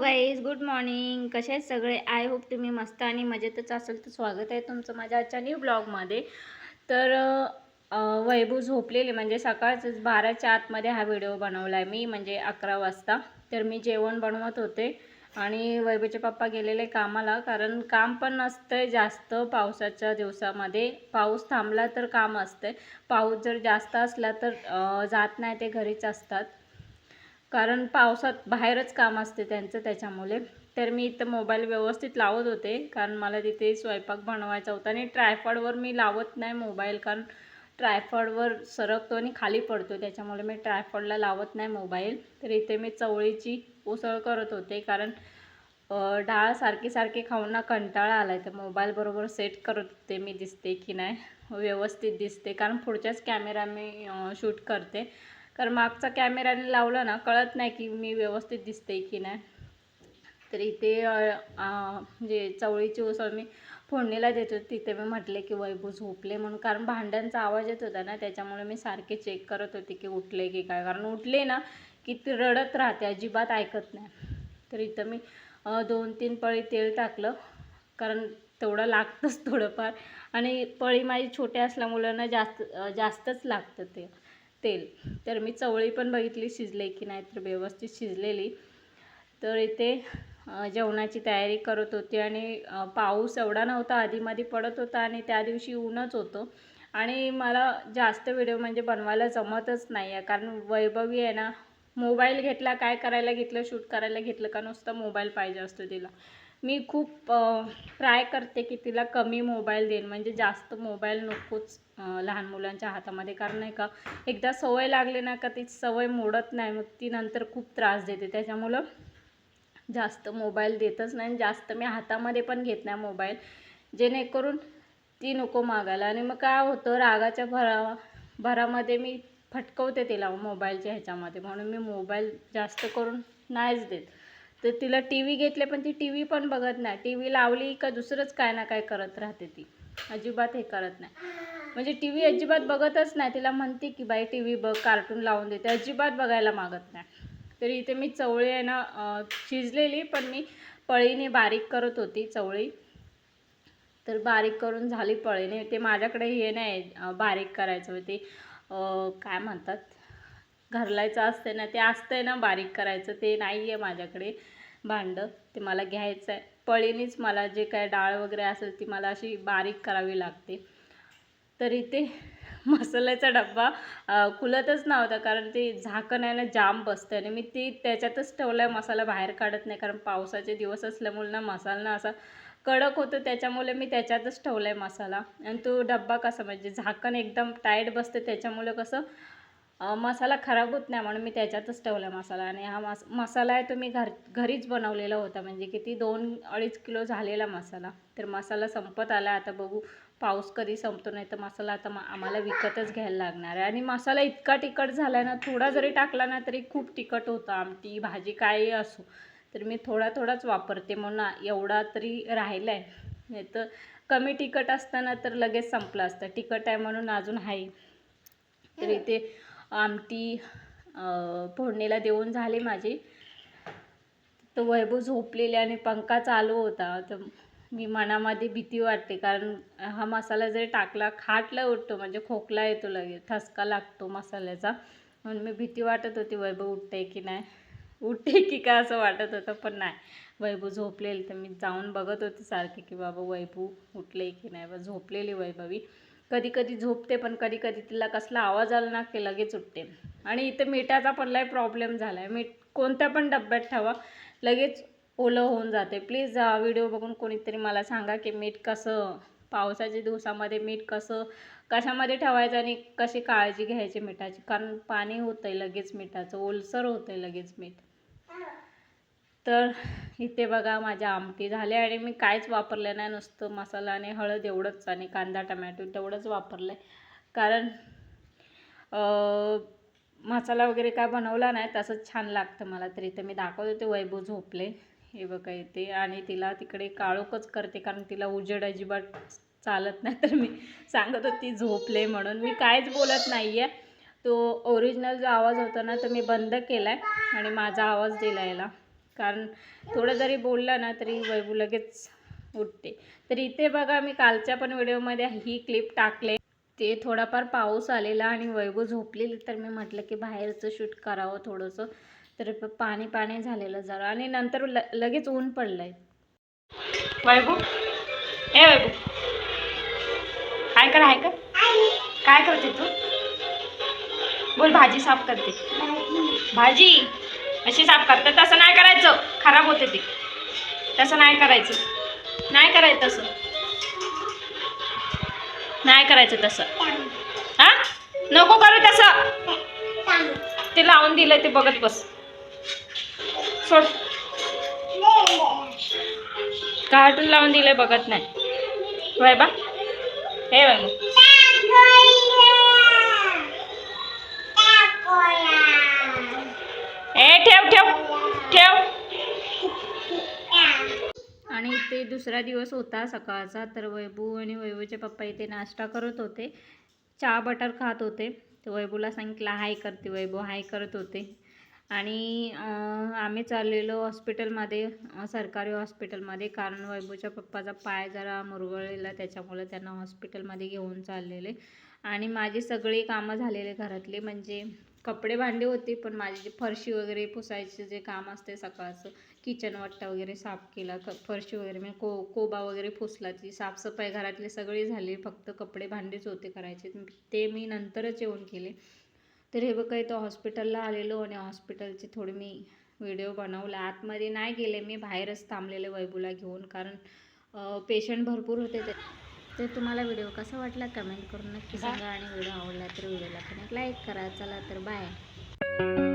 Guys good morning कसे आहेत सगळे? आय होप तुम्ही मस्त आणि मजेतच असेल तर स्वागत आहे तुमचं माझ्या आजच्या न्यू ब्लॉगमध्ये तर वैभू वैभव म्हणजे सकाळच बाराच्या आतमध्ये हा व्हिडिओ बनवला आहे मी म्हणजे अकरा वाजता. तर मी जेवण बनवत होते आणि वैभवचे पप्पा गेलेले कामाला कारण काम पण नसतंय जास्त पावसाच्या दिवसामध्ये. पाऊस थांबला तर काम असतंय. पाऊस जर जास्त असला तर जात नाही ते घरीच असतात. कारण पावसात बाहेरच काम असते त्यांचं त्याच्यामुळे. तर मी इथं मोबाईल व्यवस्थित लावत होते कारण मला तिथे स्वयंपाक बनवायचा होता आणि ट्रायफॉडवर मी लावत नाही मोबाईल कारण ट्रायफॉडवर सरकतो आणि खाली पडतो त्याच्यामुळे मी ट्रायफॉडला लावत नाही मोबाईल. तर इथे मी चवळीची उसळ करत होते कारण डाळ सारखी सारखी खाऊन ना कंटाळा आला आहे तर मोबाईलबरोबर सेट करत होते मी दिसते की नाही. व्यवस्थित दिसते कारण पुढच्याच कॅमेरा मी शूट करते. तर मागचा कॅमेराने लावलं ना कळत नाही की मी व्यवस्थित दिसते की नाही. तर इथे म्हणजे चवळीची उसळ मी फोडणीला देत होते तिथे मी म्हटले की वैभव झोपले म्हणून. कारण भांड्यांचा आवाज येत होता ना त्याच्यामुळे मी सारखे चेक करत होते की उठले की काय. कारण उठले ना की ती रडत राहते अजिबात ऐकत नाही. तर इथं मी दोन तीन पळी तेल टाकलं कारण तेवढं लागतंच थोडंफार. आणि पळी माझी छोट्या असल्यामुळं ना जास्त जास्तच लागतं ते तेल. तर मी चवळी पण बघितली शिजले की नाही तर व्यवस्थित शिजलेली. तर इथे जेवणाची तयारी करत होती आणि पाऊस एवढा नव्हता आधीमध्ये पडत होता आणि त्या दिवशी ऊनच होतं. आणि मला जास्त व्हिडिओ म्हणजे बनवायला जमतच नाही आहे कारण वैभवी आहे ना मोबाईल घेतला काय करायला घेतलं शूट करायला घेतलं का नुसतं मोबाईल पाहिजे असतो तिला. मी खूप ट्राय करते की तिला कमी मोबाईल देईन म्हणजे जास्त मोबाईल नकोच लहान मुलांच्या हातामध्ये. कारण नाही का एकदा सवय लागली ना का ती सवय मोडत नाही. मग ती नंतर खूप त्रास देते. त्याच्यामुळं जास्त मोबाईल देतच नाही. आणि जास्त मी हातामध्ये पण घेत नाही मोबाईल जेणेकरून ती नको मागायला. आणि मग काय होतं रागाच्या भरा भरामध्ये मी फटकवते तिला मोबाईलच्या ह्याच्यामध्ये. म्हणून मी मोबाईल जास्त करून नाहीच देत. तर तिला टी व्ही घेतले पण ती टी व्ही पण बघत नाही. टी व्ही लावली का दुसरंच काय ना काय करत राहते ती. अजिबात हे करत नाही. म्हणजे टी व्ही अजिबात बघतच नाही. तिला म्हणते की बाई टी व्ही बघ कार्टून लावून देते. अजिबात बघायला मागत नाही. तरी इथे मी चवळी आहे ना शिजलेली पण मी पळीने बारीक करत होती चवळी. तर बारीक करून झाली पळीने. ते माझ्याकडे हे नाही बारीक करायचं ते काय म्हणतात? घरलायचं असते ना ते असतंय ना बारीक करायचं ते नाही आहे माझ्याकडे भांडं ते मला घ्यायचं आहे पळीनेच मला जे काय डाळ वगैरे असेल ती मला अशी बारीक करावी लागते. तर इथे मसाल्याचा डब्बा खुलतच नव्हता कारण ते झाकण आहे ना जाम बसतं आणि मी ती त्याच्यातच ठेवला आहे मसाला बाहेर काढत नाही कारण पावसाचे दिवस असल्यामुळे ना मसाला ना असा कडक होतो त्याच्यामुळे मी त्याच्यातच ठेवला आहे मसाला. आणि तो डब्बा कसा म्हणजे झाकण एकदम टाईट बसते त्याच्यामुळे कसं मसाला खराब होत नाही म्हणून मी त्याच्यातच ठेवला मसाला आणि हा मस मसाला आहे तो मी घर घरीच बनवलेला होता. म्हणजे किती दोन अडीच किलो झालेला मसाला. तर मसाला संपत आला. आता बघू पाऊस कधी संपतो नाही तर मसाला आता आम्हाला विकतच घ्यायला लागणार आहे. आणि मसाला इतका तिखट झाला आहे ना थोडा जरी टाकला ना तरी खूप तिखट होतं. आमटी भाजी काही असो. तर मी थोडा थोडाच वापरते म्हणून एवढा तरी राहिला आहे नाही तर कमी तिखट असताना तर लगेच संपलं असतं. तिखट आहे म्हणून अजून आहे. तर इथे आमटी फोडणीला देऊन झाली माझी. तर वैभव झोपलेले आणि पंखा चालू होता. तर मी मनामध्ये भीती वाटते. कारण हा मसाला जरी टाकला खाटला उठतो म्हणजे खोकला येतो लगेच. ठसका लागतो मसाल्याचा. म्हणून मी भीती वाटत होती वैभव उठते की नाही? उठते की का असं वाटत होतं पण नाही. वैभव झोपलेली. तर मी जाऊन बघत होते सारखे की बाबा वैभव उठले की नाही? बा झोपलेली वैभवी. कधी कधी झोपते पण कधी कधी तिला कसला आवाज आला ना की लगेच उठते. आणि इथे मिठाचा पण लय प्रॉब्लेम झाला आहे मीठ कोणत्या पण डब्यात ठेवा लगेच ओलं होऊन जाते. प्लीज व्हिडिओ बघून कोणीतरी मला सांगा की मीठ कसं पावसाच्या दिवसामध्ये मीठ कसं कशामध्ये ठेवायचं आणि कशी काळजी घ्यायची मिठाची? कारण पाणी होतं आहे लगेच मिठाचं ओलसर होतं आहे लगेच मीठ. तर इथे बघा माझ्या आमटी झाल्या आणि मी काहीच वापरलं नाही. नुसतं मसाला आणि हळद एवढंच आणि कांदा टमॅटो तेवढंच वापरलं आहे कारण मसाला वगैरे काय बनवला नाही तसंच छान लागतं मला तर. मी दाखवत होते वैभव झोपले. हे बघा इथे. आणि तिला तिकडे काळोखच करते कारण तिला उजेड अजिबात चालत नाही. तर मी सांगत होती झोपले म्हणून. मी काहीच बोलत नाही आहे तो ओरिजिनल जो आवाज होता ना तो मी बंद केला आहे आणि माझा आवाज दिला याला. कारण थोडं जरी बोललं ना तरी वैभू लगेच उठते. तर इथे बघा मी कालच्या पण व्हिडिओमध्ये ही क्लिप टाकले. ते थोडाफार पाऊस आलेला आणि वैभव झोपलेली तर मी म्हटलं की बाहेरचं शूट करावं थोडंसं. तर पाणी पाणी झालेलं जरा. आणि नंतर ल लगेच ऊन पडलंय. वैभव? ए वैभव. काय कर आहे कर. काय करते तू? बोल भाजी साफ करते. भाजी? अशी साफ करते तसं नाही करायचं. खराब होते ते. तसं नाही करायचं. नाही करायचं तसं. नाही करायचं तसं. हा? नको करू तसं. ते लावून दिलं ते बघत बस. सोड. कार्टून लावून दिलं बघत नाही. वय बा. हे बघ. दुसरा दिवस होता सकाळचा तर वैभू आणि वैभूचे पप्पा इथे नाश्ता करत होते. चहा बटर खात होते. तर वैभूला सांगितलं हाय करते वैभव हाय करत होते. आणि आम्ही चाललेलो हॉस्पिटलमध्ये सरकारी हॉस्पिटलमध्ये कारण वैभूच्या पप्पाचा पाय जरा मुरगळलेला त्याच्यामुळे त्यांना हॉस्पिटलमध्ये घेऊन चाललेले. आणि माझी सगळी कामं झालेले घरातले म्हणजे कपडे भांडी होती पण माझी जी फरशी वगैरे पुसायचे जे काम असते सकाळचं किचन वट्टा वगैरे साफ केला क फरशी वगैरे म्हणजे को कोबा वगैरे पुसला ती साफसफाई घरातली सगळी झाली फक्त कपडे भांडीच होते करायचे. ते मी नंतरच येऊन केले. तर हे बघा इथं हॉस्पिटलला आलेलो आणि हॉस्पिटलचे थोडे मी व्हिडिओ बनवला. आतमध्ये नाही गेले मी बाहेरच थांबलेले वैभूला घेऊन कारण पेशंट भरपूर होते. ते तर तुम्हाला व्हिडिओ कसा वाटला कमेंट करून नक्की सांगा. आणि व्हिडिओ आवडला तर व्हिडिओला पण एक लाईक करा. चला तर बाय